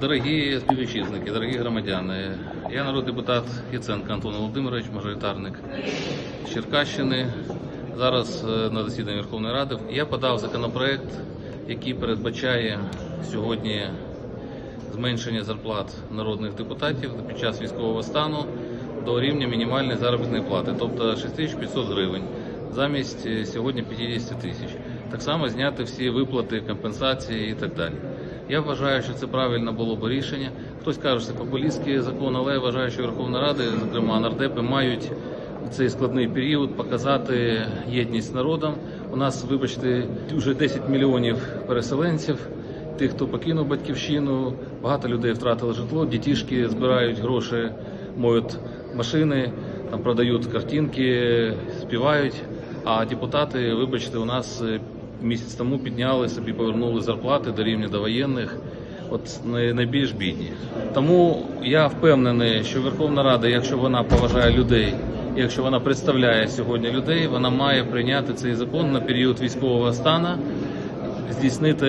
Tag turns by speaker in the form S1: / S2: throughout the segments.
S1: Дорогі співвітчизники, дорогі громадяни, я народний депутат Яценко Антон Володимирович, мажоритарник Черкащини. Зараз е, на засіданні Верховної Ради я подав законопроект, який передбачає сьогодні зменшення зарплат народних депутатів під час військового стану до рівня мінімальної заробітної плати, тобто 6500 гривень, замість е, сьогодні 50 тисяч. Так само зняти всі виплати, компенсації і так далі. Я вважаю, що це правильно було б рішення. Хтось каже, що це популістський закон, але я вважаю, що Верховна Рада, зокрема нардепи, мають цей складний період показати єдність з народом. У нас, вибачте, вже 10 мільйонів переселенців, тих, хто покинув батьківщину, багато людей втратили житло, дітішки збирають гроші, моють машини, там продають картинки, співають. А депутати, вибачте, у нас е, місяць тому підняли собі, повернули зарплати до рівня довоєнних. От най- найбільш бідні. Тому я впевнений, що Верховна Рада, якщо вона поважає людей, якщо вона представляє сьогодні людей, вона має прийняти цей закон на період військового стану, здійснити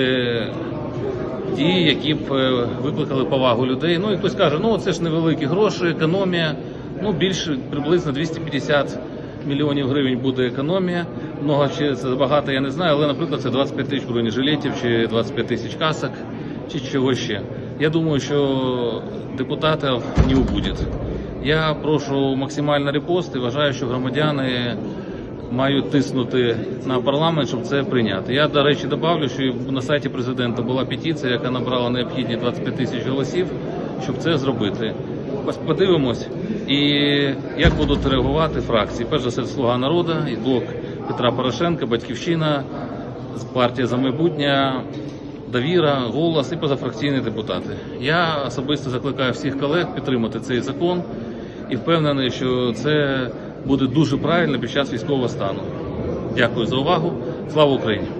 S1: дії, які б е, викликали повагу людей. Ну і хтось каже, ну це ж невеликі гроші, економія. Ну більше приблизно 250 мільйонів гривень буде економія. Много чи це багато, я не знаю, але, наприклад, це 25 тисяч бронежилетів чи 25 тисяч касок, чи чого ще. Я думаю, що депутатів не убудет. Я прошу максимально репост і вважаю, що громадяни мають тиснути на парламент, щоб це прийняти. Я, до речі, добавлю, що на сайті президента була петиція, яка набрала необхідні 25 тисяч голосів, щоб це зробити. Подивимось, і як будуть реагувати фракції. Перш за все, слуга народу, і блок Петра Порошенка, Батьківщина, партія за майбутнє, довіра, голос і позафракційні депутати. Я особисто закликаю всіх колег підтримати цей закон і впевнений, що це буде дуже правильно під час військового стану. Дякую за увагу. Слава Україні!